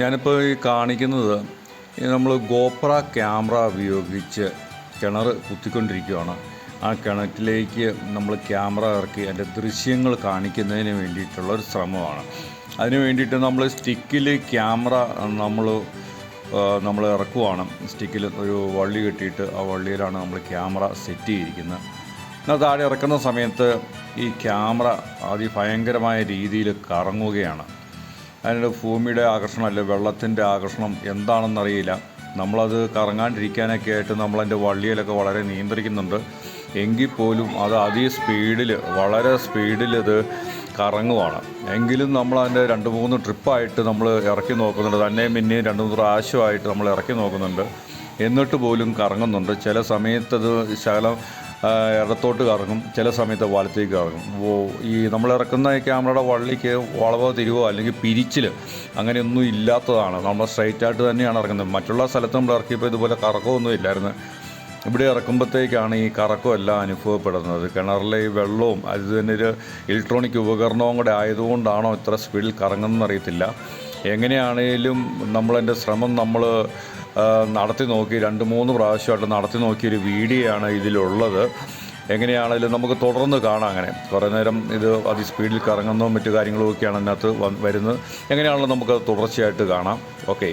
ഞാനിപ്പോൾ ഈ കാണിക്കുന്നത് നമ്മൾ ഗോപ്ര ക്യാമറ ഉപയോഗിച്ച് കിണർ കുത്തിക്കൊണ്ടിരിക്കുകയാണ് ആ കിണറ്റിലേക്ക് നമ്മൾ ക്യാമറ ഇറക്കി അതിന്റെ ദൃശ്യങ്ങൾ കാണിക്കുന്നതിന് വേണ്ടിയിട്ടുള്ള ഒരു ശ്രമമാണ്. അതിന് വേണ്ടിയിട്ട് നമ്മൾ സ്റ്റിക്കിൽ ക്യാമറ നമ്മൾ നമ്മൾ ഇറക്കുവാണ്. സ്റ്റിക്കിൽ ഒരു വള്ളി കെട്ടിയിട്ട് ആ വള്ളിയിലാണ് നമ്മൾ ക്യാമറ സെറ്റ് ചെയ്തിരിക്കുന്നത്. എന്നാൽ താഴെ ഇറക്കുന്ന സമയത്ത് ഈ ക്യാമറ അതിഭയങ്കരമായ രീതിയിൽ കറങ്ങുകയാണ്. അതിന്റെ ഭൂമിയുടെ ആകർഷണം അല്ലെ വെള്ളത്തിന്റെ ആകർഷണം എന്താണെന്നറിയില്ല. നമ്മളത് കറങ്ങാണ്ടിരിക്കാനൊക്കെ ആയിട്ട് നമ്മളതിന്റെ വള്ളിയിലൊക്കെ വളരെ നിയന്ത്രിക്കുന്നുണ്ട്. എങ്കിൽ പോലും അത് അതീ സ്പീഡിൽ വളരെ സ്പീഡിൽ ഇത് കറങ്ങുവാണ്. എങ്കിലും നമ്മൾ അതിന്റെ രണ്ട് മൂന്ന് ട്രിപ്പായിട്ട് നമ്മൾ ഇറക്കി നോക്കുന്നുണ്ട്. തന്നെ പിന്നെ രണ്ട് മൂന്ന് പ്രാവശ്യമായിട്ട് നമ്മൾ ഇറക്കി നോക്കുന്നുണ്ട്. എന്നിട്ട് പോലും കറങ്ങുന്നുണ്ട്. ചില സമയത്തത് ശകലം ഇടത്തോട്ട് കറങ്ങും ചില സമയത്ത് വലത്തേക്ക് കറങ്ങും. ഈ നമ്മൾ ഇറക്കുന്ന ക്യാമറയുടെ വള്ളിക്ക് വളവോ തിരിവോ അല്ലെങ്കിൽ പിരിച്ചിൽ അങ്ങനെയൊന്നും ഇല്ലാത്തതാണ്. നമ്മൾ സ്ട്രൈറ്റ് ആയിട്ട് തന്നെയാണ് ഇറക്കുന്നത് മറ്റുള്ള സ്ഥലത്ത് നമ്മൾ ഇറക്കിയപ്പോൾ ഇതുപോലെ കറക്കമൊന്നും ഇല്ലായിരുന്നു. ഇവിടെ ഇറക്കുമ്പോഴത്തേക്കാണ് ഈ കറക്കമെല്ലാം അനുഭവപ്പെടുന്നത്. കിണറിലെ ഈ വെള്ളവും അത് തന്നെ ഒരു ഇലക്ട്രോണിക് ഉപകരണവും കൂടെ ആയതുകൊണ്ടാണോ ഇത്ര സ്പീഡിൽ കറങ്ങുന്നതെന്നറിയത്തില്ല എങ്ങനെയാണേലും നമ്മളതിന്റെ ശ്രമം നമ്മൾ നടത്തി നോക്കി രണ്ട് മൂന്ന് പ്രാവശ്യമായിട്ട് നടത്തി നോക്കിയൊരു വീഡിയോ ആണ് ഇതിലുള്ളത്. എങ്ങനെയാണേലും നമുക്ക് തുടർന്ന് കാണാം അങ്ങനെ. കുറേ നേരം ഇത് അതി സ്പീഡിൽ കറങ്ങുന്നതും മറ്റു കാര്യങ്ങളും ഒക്കെയാണ് അതിനകത്ത് വരുന്നത്. എങ്ങനെയാണല്ലോ നമുക്ക് തുടർച്ചയായിട്ട് കാണാം. ഓക്കെ.